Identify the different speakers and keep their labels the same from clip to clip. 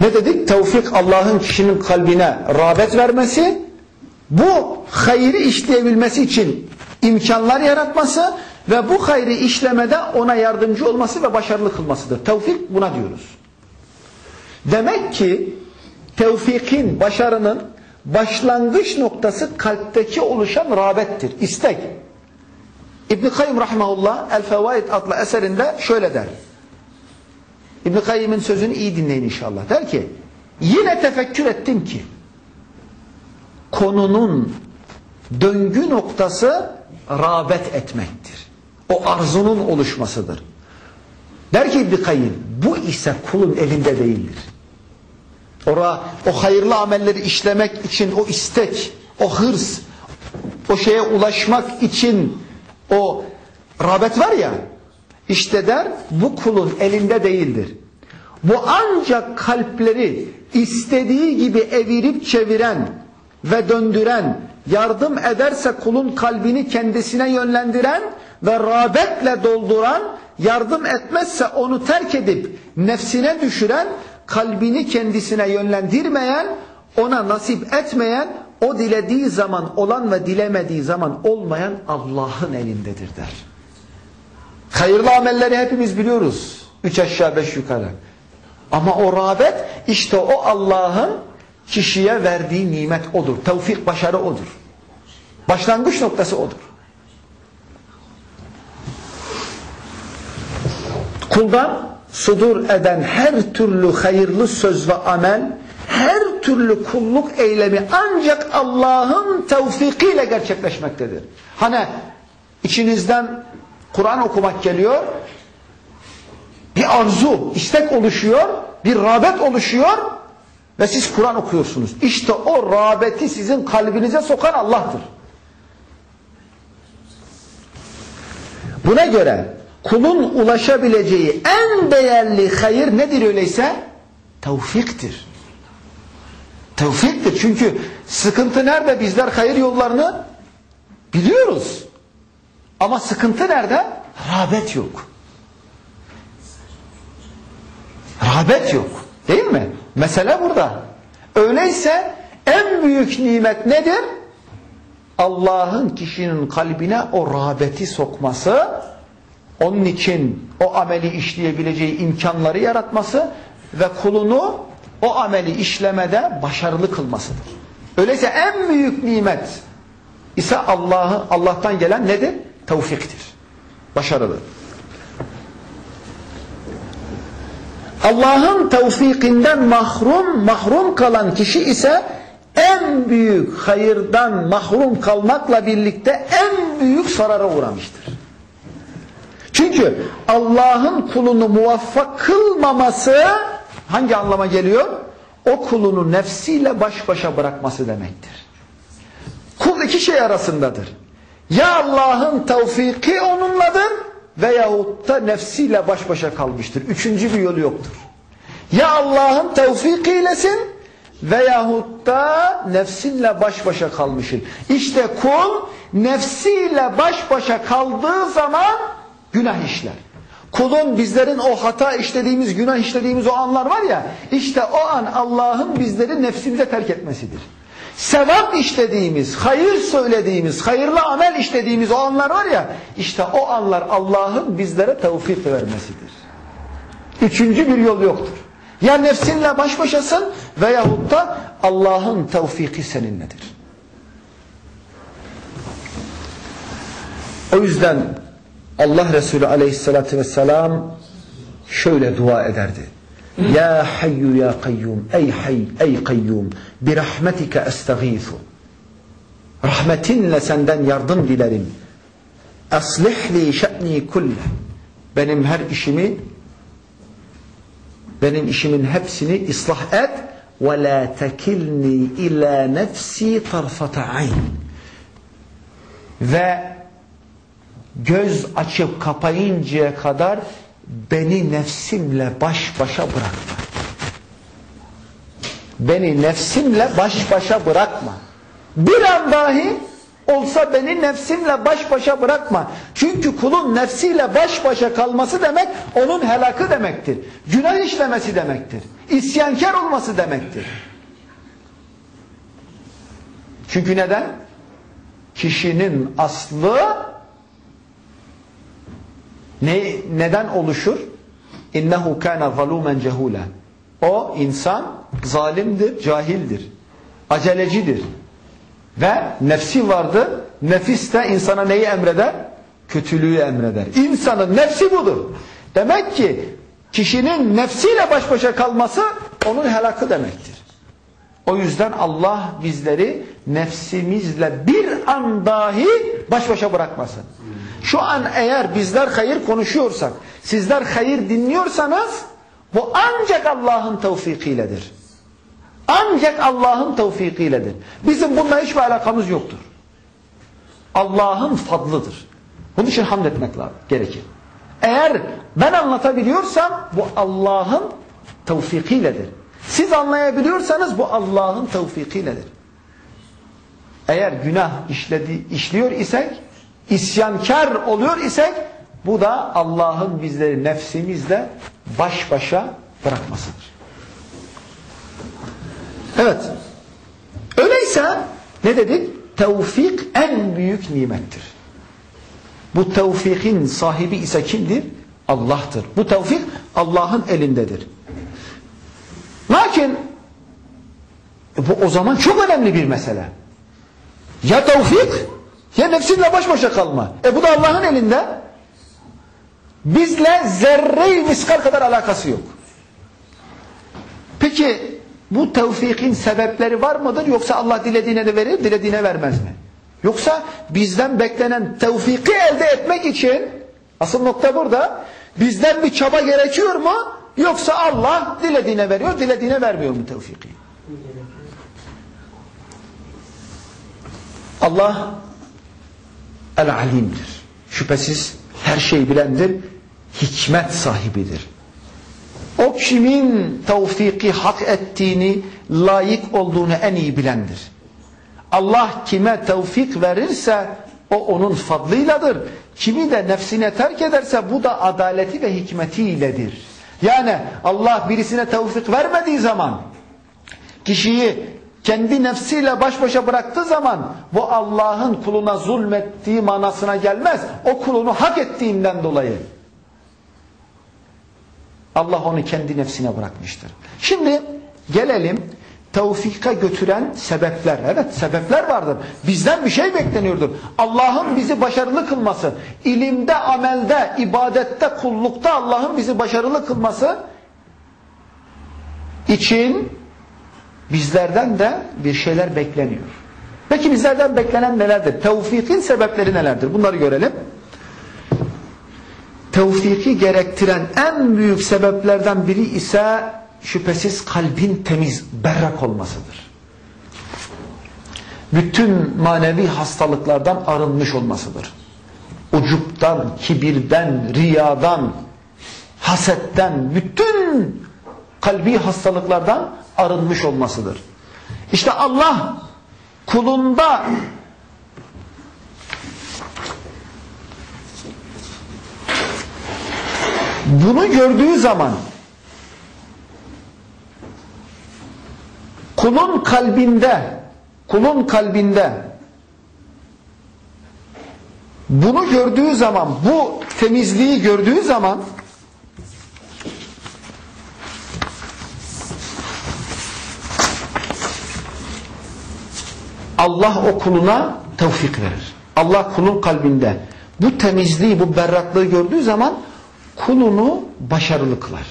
Speaker 1: Ne dedik? Tevfik Allah'ın kişinin kalbine rağbet vermesi, bu hayrı işleyebilmesi için imkanlar yaratması ve bu hayrı işlemede ona yardımcı olması ve başarılı kılmasıdır. Tevfik buna diyoruz. Demek ki tevfikin, başarının başlangıç noktası kalpteki oluşan rağbettir, istek. İbn-i Kayyum Rahimahullah El-Fevaid adlı eserinde şöyle der. İbn-i Kayyum'un sözünü iyi dinleyin inşallah. Der ki, yine tefekkür ettim ki, konunun döngü noktası rağbet etmektir. O arzunun oluşmasıdır. Der ki İbn-i Kayyum, bu ise kulun elinde değildir. Ora, o hayırlı amelleri işlemek için o istek, o hırs, o şeye ulaşmak için o rağbet var ya, işte der bu kulun elinde değildir. Bu ancak kalpleri istediği gibi evirip çeviren ve döndüren, yardım ederse kulun kalbini kendisine yönlendiren ve rağbetle dolduran, yardım etmezse onu terk edip nefsine düşüren, kalbini kendisine yönlendirmeyen, ona nasip etmeyen, o dilediği zaman olan ve dilemediği zaman olmayan Allah'ın elindedir der. Hayırlı amelleri hepimiz biliyoruz. Üç aşağı beş yukarı. Ama o rağbet işte o Allah'ın kişiye verdiği nimet odur. Tevfik başarı odur. Başlangıç noktası odur. Kuldan sudur eden her türlü hayırlı söz ve amel, her türlü kulluk eylemi ancak Allah'ın tevfikiyle gerçekleşmektedir. Hani içinizden Kur'an okumak geliyor, bir arzu, istek oluşuyor, bir rağbet oluşuyor ve siz Kur'an okuyorsunuz. İşte o rağbeti sizin kalbinize sokan Allah'tır. Buna göre kulun ulaşabileceği en değerli hayır nedir öyleyse? Tevfiktir. Tevfiktir. Çünkü sıkıntı nerede? Bizler hayır yollarını biliyoruz. Ama sıkıntı nerede? Rağbet yok. Rağbet yok. Değil mi? Mesele burada. Öyleyse en büyük nimet nedir? Allah'ın kişinin kalbine o rağbeti sokması, onun için o ameli işleyebileceği imkanları yaratması ve kulunu o ameli işlemede başarılı kılmasıdır. Öyleyse en büyük nimet ise Allah'ı Allah'tan gelen nedir? Tevfiktir. Başarılı. Allah'ın tevfikinden mahrum mahrum kalan kişi ise en büyük hayırdan mahrum kalmakla birlikte en büyük zarara uğramıştır. Çünkü Allah'ın kulunu muvaffak kılmaması hangi anlama geliyor? O kulunu nefsiyle baş başa bırakması demektir. Kul iki şey arasındadır. Ya Allah'ın tevfiki onunladır veyahut da nefsiyle baş başa kalmıştır. Üçüncü bir yolu yoktur. Ya Allah'ın tevfikiylesin veyahut da nefsinle baş başa kalmışsın. İşte kul nefsiyle baş başa kaldığı zaman günah işler. Kulun bizlerin o hata işlediğimiz, günah işlediğimiz o anlar var ya, işte o an Allah'ın bizleri nefsimize terk etmesidir. Sevap işlediğimiz, hayır söylediğimiz, hayırlı amel işlediğimiz o anlar var ya, işte o anlar Allah'ın bizlere tevfik vermesidir. Üçüncü bir yol yoktur. Ya nefsinle baş başasın veyahut da Allah'ın tevfiki seninledir. O yüzden Allah Resulü aleyhissalatü vesselam şöyle dua ederdi. Hayyu ya kayyum ey hay ey kayyum bi rahmetike estağifu rahmetinle senden yardım dilerim aslihli şe'ni kulle benim her işimi benim işimin hepsini ıslah et ve la tekilni ila nefsi tarfata ayn ve göz açıp kapayıncaya kadar beni nefsimle baş başa bırakma. Beni nefsimle baş başa bırakma. Bir an dahi olsa beni nefsimle baş başa bırakma. Çünkü kulun nefsiyle baş başa kalması demek onun helakı demektir. Günah işlemesi demektir. isyankar olması demektir. Çünkü neden? Kişinin aslı ne, neden oluşur? İnnehu kana zalumen cehula. O insan zalimdir, cahildir, acelecidir. Ve nefsi vardır. Nefis de insana neyi emreder? Kötülüğü emreder. İnsanın nefsi budur. Demek ki kişinin nefsiyle baş başa kalması onun helakı demektir. O yüzden Allah bizleri nefsimizle bir an dahi baş başa bırakmasın. Şu an eğer bizler hayır konuşuyorsak, sizler hayır dinliyorsanız bu ancak Allah'ın tevfikiyledir. Ancak Allah'ın tevfikiyledir. Bizim bununla hiçbir alakamız yoktur. Allah'ın fadlıdır. Bunun için hamd etmek lazım, gerekir. Eğer ben anlatabiliyorsam bu Allah'ın tevfikiyledir. Siz anlayabiliyorsanız bu Allah'ın tevfikiyledir. Eğer günah işledi, işliyor isek, isyankar oluyor isek bu da Allah'ın bizleri nefsimizle baş başa bırakmasıdır. Evet. Öyleyse ne dedik? Tevfik en büyük nimettir. Bu tevfikin sahibi ise kimdir? Allah'tır. Bu tevfik Allah'ın elindedir. Lakin bu o zaman çok önemli bir mesele. Ya tevfik ya nefsinle baş başa kalma. E bu da Allah'ın elinde. Bizle zerre miskal kadar alakası yok. Peki bu tevfikin sebepleri var mıdır yoksa Allah dilediğine de verir, dilediğine vermez mi? Yoksa bizden beklenen tevfiki elde etmek için asıl nokta burada bizden bir çaba gerekiyor mu? Yoksa Allah dilediğine veriyor, dilediğine vermiyor mu tevfiki? Allah el-alimdir. Şüphesiz her şeyi bilendir, hikmet sahibidir. O kimin tevfiki hak ettiğini, layık olduğunu en iyi bilendir. Allah kime tevfik verirse o onun fadlıyladır. Kimi de nefsine terk ederse bu da adaleti ve hikmetiyledir. Yani Allah birisine tevfik vermediği zaman kişiyi kendi nefsiyle baş başa bıraktığı zaman bu Allah'ın kuluna zulmettiği manasına gelmez. O kulunu hak ettiğinden dolayı. Allah onu kendi nefsine bırakmıştır. Şimdi gelelim tevfika götüren sebepler. Evet sebepler vardır. Bizden bir şey bekleniyordur. Allah'ın bizi başarılı kılması, ilimde, amelde, ibadette, kullukta Allah'ın bizi başarılı kılması için bizlerden de bir şeyler bekleniyor. Peki bizlerden beklenen nelerdir? Tevfikin sebepleri nelerdir? Bunları görelim. Tevfiki gerektiren en büyük sebeplerden biri ise şüphesiz kalbin temiz, berrak olmasıdır. Bütün manevi hastalıklardan arınmış olmasıdır. Ucuptan, kibirden, riyadan, hasetten, bütün kalbi hastalıklardan arınmış olmasıdır. İşte Allah kulunda bunu gördüğü zaman kulun kalbinde kulun kalbinde bunu gördüğü zaman bu temizliği gördüğü zaman Allah o kuluna tevfik verir. Allah kulun kalbinde bu temizliği, bu berraklığı gördüğü zaman kulunu başarılı kılar.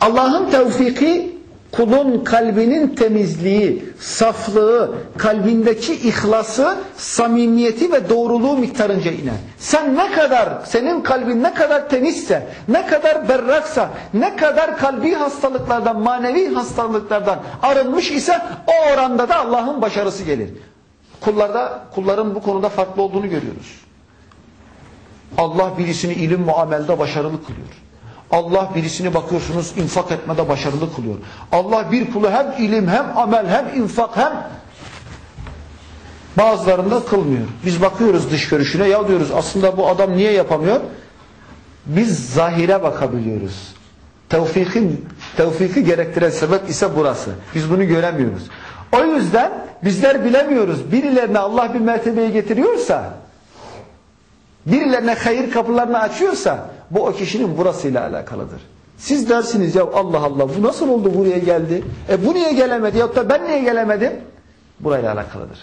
Speaker 1: Allah'ın tevfiki kulun kalbinin temizliği, saflığı, kalbindeki ihlası, samimiyeti ve doğruluğu miktarınca iner. Sen ne kadar, senin kalbin ne kadar temizse, ne kadar berraksa, ne kadar kalbi hastalıklardan, manevi hastalıklardan arınmış ise o oranda da Allah'ın başarısı gelir. Kullarda, kulların bu konuda farklı olduğunu görüyoruz. Allah birisini ilim muamelde başarılı kılıyor. Allah birisini bakıyorsunuz infak etmede başarılı kılıyor. Allah bir kulu hem ilim hem amel hem infak hem bazılarında kılmıyor. Biz bakıyoruz dış görüşüne ya diyoruz aslında bu adam niye yapamıyor? Biz zahire bakabiliyoruz. Tevfikin, tevfiki gerektiren sebep ise burası. Biz bunu göremiyoruz. O yüzden bizler bilemiyoruz. Birilerine Allah bir mertebeye getiriyorsa, birilerine hayır kapılarını açıyorsa, bu o kişinin burasıyla alakalıdır. Siz dersiniz ya Allah Allah bu nasıl oldu buraya geldi? E bu niye gelemedi? Ya da ben niye gelemedim? Burayla alakalıdır.